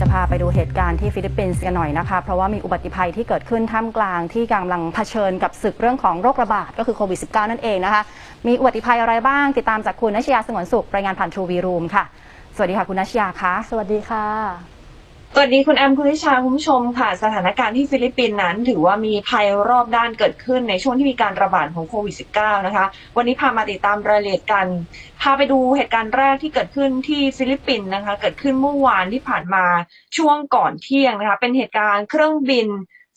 จะพาไปดูเหตุการณ์ที่ฟิลิปปินส์กันหน่อยนะคะ เพราะว่ามีอุบัติภัยที่เกิดขึ้นท่ามกลางที่กำลังเผชิญกับศึกเรื่องของโรคระบาดก็คือโควิด -19 นั่นเองนะคะ มีอุบัติภัยอะไรบ้าง ติดตามจากคุณนัชยาสงวนสุขรายงานผ่านทรูวีรูมค่ะ สวัสดีค่ะคุณนัชยาคะ สวัสดีค่ะ สวัสดีคุณแอมคุณวิชาคุณผู้ชมค่ะ สถานการณ์ที่ฟิลิปปินส์นั้น ถือว่ามีภัยรอบด้านเกิดขึ้นในช่วงที่มีการระบาดของโควิด -19 นะคะ วันนี้พามาติดตามรายละเอียดกัน พาไปดูเหตุการณ์แรกที่เกิดขึ้นที่ฟิลิปปินส์นะคะ เกิดขึ้นเมื่อวานที่ผ่านมาช่วงก่อนเที่ยงนะคะ เป็นเหตุการณ์เครื่องบิน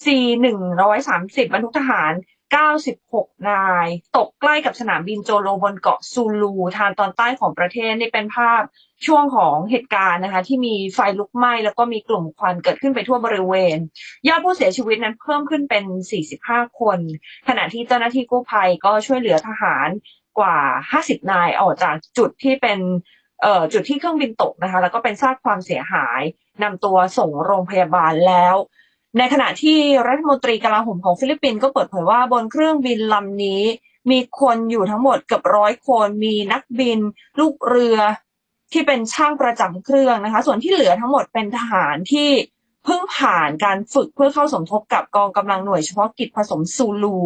C130 บรรทุกทหาร 96 นาย ตกใกล้กับสนามบินโจโลบนเกาะซูลูทางตอนใต้ของประเทศนี่เป็นภาพช่วงของเหตุการณ์นะคะ ที่มีไฟลุกไหม้แล้วก็มีกลุ่มควันเกิดขึ้นไปทั่วบริเวณ ยอดผู้เสียชีวิตนั้นเพิ่มขึ้นเป็น 45 คน ขณะที่เจ้าหน้าที่กู้ภัยก็ช่วยเหลือทหารกว่า 50 นายออกจากจุดที่เป็นเอ่อจุดที่เครื่องบินตกนะคะ แล้วก็เป็นซากความเสียหายนำตัวส่งโรงพยาบาลแล้ว ในขณะที่รัฐมนตรีกลาโหมของฟิลิปปินส์ก็เปิดเผยว่าบนเครื่องบินลำนี้ มีคนอยู่ทั้งหมดเกือบร้อยคน มีนักบิน ลูกเรือที่เป็นช่างประจำเครื่องนะคะ ส่วนที่เหลือทั้งหมดเป็นทหารที่เพิ่งผ่านการฝึกเพื่อเข้าสมทบกับกองกำลังหน่วยเฉพาะกิจผสมซูลู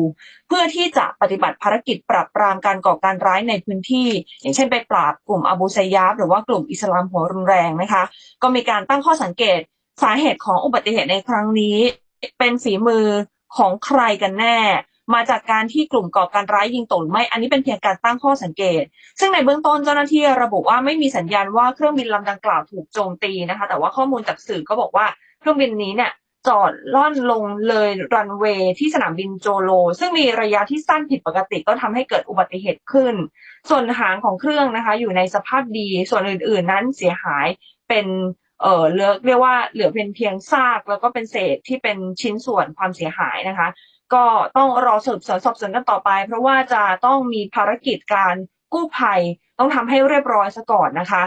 เพื่อที่จะปฏิบัติภารกิจปราบปรามการก่อการร้ายในพื้นที่ อย่างเช่นไปปราบกลุ่มอบูไซยาบหรือว่ากลุ่มอิสลามหัวรุนแรงนะคะ ก็มีการตั้งข้อสังเกต สาเหตุของอุบัติเหตุในครั้งนี้ เป็นฝีมือของใครกันแน่ มาจากการที่กลุ่มก่อการร้ายยิงตกหรือไม่ อันนี้เป็นเพียงการตั้งข้อสังเกต ซึ่งในเบื้องต้นเจ้าหน้าที่ระบุว่าไม่มีสัญญาณว่าเครื่องบินลำดังกล่าวถูกโจมตีนะคะ แต่ว่าข้อมูลจากสื่อก็บอกว่าเครื่องบินนี้เนี่ยจอดล่อนลงเลยรันเวย์ที่สนามบินโจโล ซึ่งมีระยะที่สั้นผิดปกติก็ทำให้เกิดอุบัติเหตุขึ้น ส่วนหางของเครื่องนะคะ อยู่ในสภาพดีส่วนอื่น ๆ นั้นเสียหายเป็น เอ่อเลือกเรียกว่าเหลือเป็นเพียงซากแล้วก็เป็นเศษที่เป็นชิ้นส่วนความเสียหายนะคะ ก็ต้องรอสืบสวนสอบสวนกันต่อไป เพราะว่าจะต้องมีภารกิจการกู้ภัยต้องทำให้เรียบร้อยซะก่อนนะคะ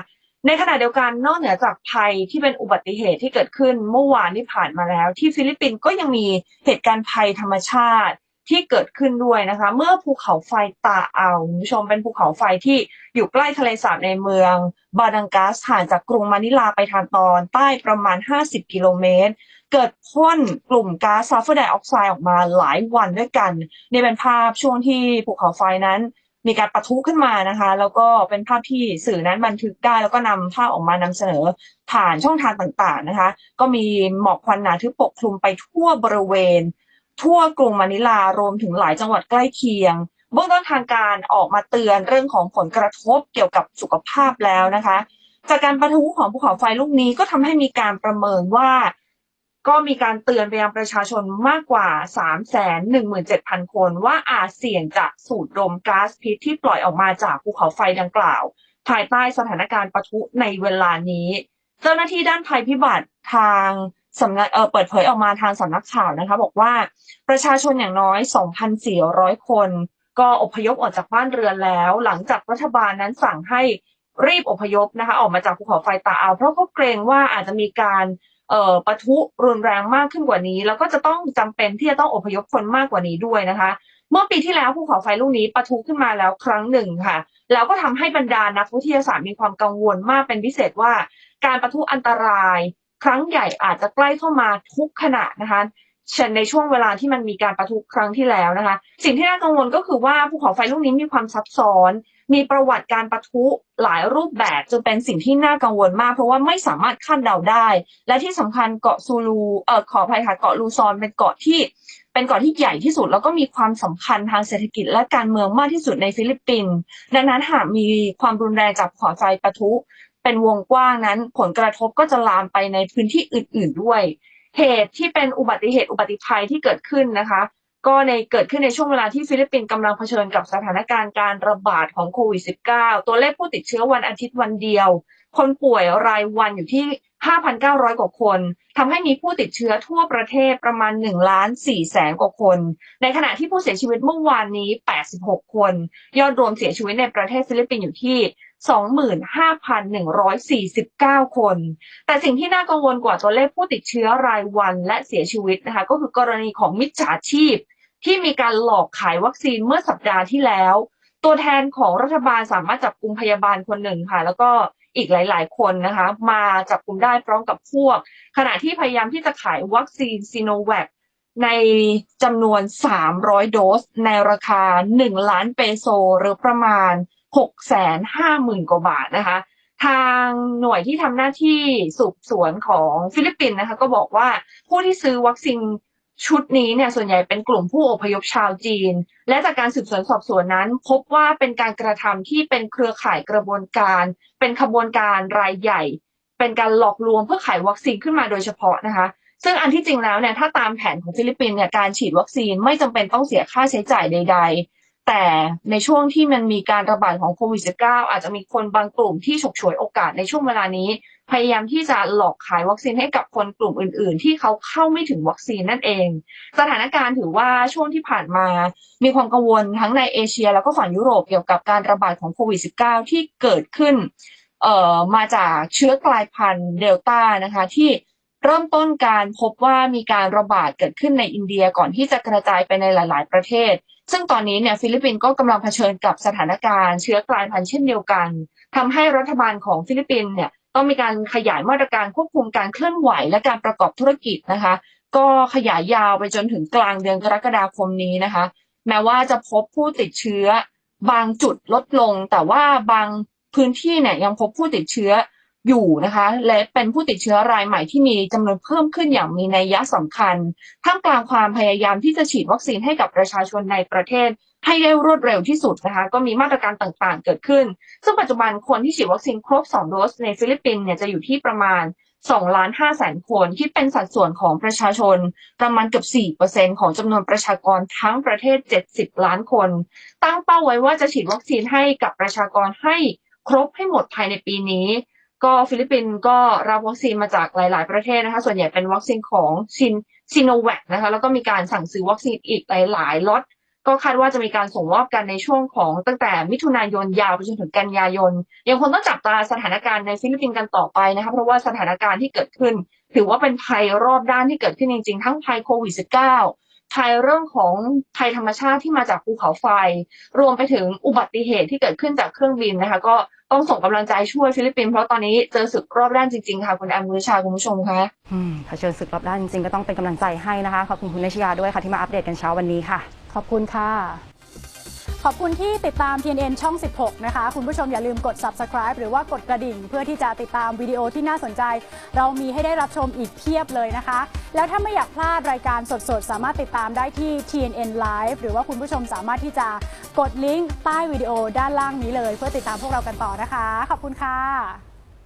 ในขณะเดียวกันนอกเหนือจากภัยที่เป็นอุบัติเหตุที่เกิดขึ้นเมื่อวานที่ผ่านมาแล้ว ที่ฟิลิปปินส์ก็ยังมีเหตุการณ์ภัยธรรมชาติ ที่เกิดขึ้นด้วยนะคะ เมื่อภูเขาไฟตาเอาคุณผู้ชมเป็นภูเขาไฟที่อยู่ใกล้ทะเลสาบในเมืองบาดังกัสห่างจากกรุงมะนิลาไปทางตอนใต้ประมาณ 50 กิโลเมตร เกิดพ่นกลุ่มก๊าซซัลเฟอร์ไดออกไซด์ออกมาหลายวันด้วยกัน นี่เป็นภาพช่วงที่ภูเขาไฟนั้นมีการปะทุขึ้นมานะคะ แล้วก็เป็นภาพที่สื่อนั้นบันทึกได้ แล้วก็นำภาพออกมานำเสนอผ่านช่องทางต่างๆนะคะ ก็มีหมอกควันหนาทึบปกคลุมไปทั่วบริเวณ ทั่วกรุงมะนิลารวมถึงหลายจังหวัดใกล้เคียงเบื้องต้นทางการออกมาเตือนเรื่องของผลกระทบเกี่ยวกับสุขภาพแล้วนะคะ จากการประทุของภูเขาไฟลูกนี้ก็ทำให้มีการประเมินว่า ก็มีการเตือนไปยังประชาชนมากกว่า 317,000 คน ว่าอาจเสี่ยงจะสูดดมก๊าซพิษที่ปล่อยออกมาจากภูเขาไฟดังกล่าว ภายใต้สถานการณ์ปะทุในเวลานี้ เจ้าหน้าที่ด้านภัยพิบัติทาง สำนักเออเปิดเผยออกมาทางสำนักข่าวนะคะ บอกว่าประชาชนอย่างน้อย 2,400 คน ก็อพยพออกจากบ้านเรือนแล้ว หลังจากรัฐบาลนั้นสั่งให้รีบอพยพนะคะ ออกมาจากภูเขาไฟตาเอา เพราะเขาเกรงว่าอาจจะมีการเอ่อปะทุรุนแรงมากขึ้นกว่านี้ แล้วก็จะต้องจำเป็นที่จะต้องอพยพคนมากกว่านี้ด้วยนะคะ เมื่อปีที่แล้วภูเขาไฟลูกนี้ปะทุขึ้นมาแล้วครั้งหนึ่งค่ะ แล้วก็ทำให้บรรดานักวิทยาศาสตร์มีความกังวลมากเป็นพิเศษว่า การปะทุอันตราย ครั้งใหญ่อาจจะใกล้เข้ามาทุกขณะนะคะเช่นในช่วงเวลาที่มันมีการปะทุครั้งที่แล้วนะคะ สิ่งที่น่ากังวลก็คือว่าภูเขาไฟลูกนี้มีความซับซ้อน มีประวัติการปะทุหลายรูปแบบจนเป็นสิ่งที่น่ากังวลมาก เพราะว่าไม่สามารถคาดเดาได้ และที่สำคัญเกาะซูลูเอ่อขออภัยค่ะเกาะลูซอนเป็นเกาะที่ เป็นเกาะที่ใหญ่ที่สุด แล้วก็มีความสำคัญทางเศรษฐกิจและการเมืองมากที่สุดในฟิลิปปินส์ดังนั้นหากมีความรุนแรงจากภูเขาไฟปะทุ เป็นวงกว้างนั้น ผลกระทบก็จะลามไปในพื้นที่อื่น ๆด้วย เหตุที่เป็นอุบัติเหตุอุบัติภัยที่เกิดขึ้นนะคะ ก็ในเกิดขึ้นในช่วงเวลาที่ฟิลิปปินส์กำลังเผชิญกับสถานการณ์การระบาดของโควิด -19 ตัวเลขผู้ติดเชื้อวันอาทิตย์วันเดียว คนป่วยรายวันอยู่ที่ 5,900 กว่าคนทำให้มีผู้ติดเชื้อทั่วประเทศประมาณ1ล้าน4แสนกว่าคน ในขณะที่ผู้เสียชีวิตเมื่อวานนี้ 86 คน ยอดรวมเสียชีวิตในประเทศฟิลิปปินส์อยู่ที่25,149 คน แต่สิ่งที่น่ากังวลกว่าตัวเลขผู้ติดเชื้อรายวันและเสียชีวิตนะคะก็คือกรณีของมิจฉาชีพ ที่มีการหลอกขายวัคซีนเมื่อสัปดาห์ที่แล้ว ตัวแทนของรัฐบาลสามารถจับกลุ่มพยาบาลคนหนึ่งค่ะ แล้วก็อีกหลาย ๆ คนนะคะ มาจับกลุ่มได้พร้อมกับพวก ขณะที่พยายามที่จะขายวัคซีนซีโนแวคในจำนวน 300 โดส ในราคา 1 ล้านเปโซหรือประมาณ 650,000กว่าบาทนะคะ ทางหน่วยที่ทำหน้าที่สืบสวนของฟิลิปปินส์นะคะ ก็บอกว่าผู้ที่ซื้อวัคซีนชุดนี้เนี่ยส่วนใหญ่เป็นกลุ่มผู้อพยพชาวจีน และจากการสืบสวนสอบสวนนั้น พบว่าเป็นการกระทำที่เป็นเครือข่ายกระบวนการ เป็นขบวนการรายใหญ่ เป็นการหลอกลวงเพื่อขายวัคซีนขึ้นมาโดยเฉพาะนะคะ ซึ่งอันที่จริงแล้วเนี่ยถ้าตามแผนของฟิลิปปินส์เนี่ยการฉีดวัคซีนไม่จำเป็นต้องเสียค่าใช้จ่ายใดๆ แต่ในช่วงที่มันมีการระบาดของโควิด -19 อาจจะมีคนบางกลุ่มที่ฉกฉวยโอกาสในช่วงเวลานี้ พยายามที่จะหลอกขายวัคซีนให้กับคนกลุ่มอื่น ๆ ที่เขาเข้าไม่ถึงวัคซีนนั่นเอง สถานการณ์ถือว่าช่วงที่ผ่านมา มีความกังวลทั้งในเอเชีย แล้วก็ฝั่งยุโรปเกี่ยวกับการระบาดของโควิด -19 ที่เกิดขึ้นเอ่อมาจากเชื้อกลายพันธุ์เดลต้านะคะที่ เริ่มต้นการพบว่ามีการระบาดเกิดขึ้นในอินเดียก่อนที่จะกระจายไปในหลาย ๆ ประเทศ ซึ่งตอนนี้เนี่ยฟิลิปปินส์ก็กำลังเผชิญกับสถานการณ์เชื้อกลายพันธุ์เช่นเดียวกันทำให้รัฐบาลของฟิลิปปินส์เนี่ยต้องมีการขยายมาตรการควบคุมการเคลื่อนไหวและการประกอบธุรกิจนะคะ ก็ขยายยาวไปจนถึงกลางเดือนกรกฎาคมนี้นะคะ แม้ว่าจะพบผู้ติดเชื้อบางจุดลดลง แต่ว่าบางพื้นที่เนี่ยยังพบผู้ติดเชื้อ อยู่นะคะ และเป็นผู้ติดเชื้อรายใหม่ที่มีจำนวนเพิ่มขึ้นอย่างมีนัยยะสำคัญ ท่ามกลางความพยายามที่จะฉีดวัคซีนให้กับประชาชนในประเทศ ให้ได้รวดเร็วที่สุดนะคะ ก็มีมาตรการต่างๆ เกิดขึ้น ซึ่งปัจจุบันคนที่ฉีดวัคซีนครบ 2 โดสในฟิลิปปินส์เนี่ยจะอยู่ที่ประมาณ2ล้าน5แสนคนคิดเป็นสัดส่วนของประชาชน ประมาณเกือบ4%ของจำนวนประชากรทั้งประเทศ 70 ล้านคน ตั้งเป้าไว้ว่าจะฉีดวัคซีนให้กับประชากรให้ครบให้หมดภายในปีนี้ ก็ฟิลิปปินส์ก็รับวัคซีนมาจากหลาย ๆ ประเทศนะคะ ส่วนใหญ่เป็นวัคซีนของซินซิโนแวคนะคะ แล้วก็มีการสั่งซื้อวัคซีนอีกหลาย ๆ ล็อตก็คาดว่าจะมีการส่งมอบกันในช่วงของตั้งแต่มิถุนายนยาวไปจนถึงกันยายน ยังคงต้องจับตาสถานการณ์ในฟิลิปปินส์กันต่อไปนะคะเพราะว่าสถานการณ์ที่เกิดขึ้น ถือว่าเป็นภัยรอบด้านที่เกิดขึ้นจริง ๆ ทั้งภัยโควิด -19 ภัยเรื่องของภัยธรรมชาติที่มาจากภูเขาไฟ รวมไปถึงอุบัติเหตุที่เกิดขึ้นจากเครื่องบินนะคะ ก็ต้องส่งกำลังใจช่วยฟิลิปปินส์เพราะตอนนี้เจอศึกรอบด้านจริงๆค่ะคุณแอมคุณชาคุณผู้ชมคะอืมเผชิญศึกรอบด้านจริงๆก็ต้องเป็นกำลังใจให้นะคะขอบคุณคุณนชยาด้วยค่ะที่มาอัปเดตกันเช้าวันนี้ค่ะ ขอบคุณค่ะ ขอบคุณที่ติดตาม TNN ช่อง 16 นะคะ คุณผู้ชมอย่าลืมกด subscribe หรือว่ากดกระดิ่ง เพื่อที่จะติดตามวิดีโอที่น่าสนใจ เรามีให้ได้รับชมอีกเพียบเลยนะคะ แล้วถ้าไม่อยากพลาดรายการสดๆ สามารถติดตามได้ที่ TNN Live หรือว่าคุณผู้ชมสามารถที่จะกดลิงก์ใต้วิดีโอด้านล่างนี้เลย เพื่อติดตามพวกเรากันต่อนะคะ ขอบคุณค่ะ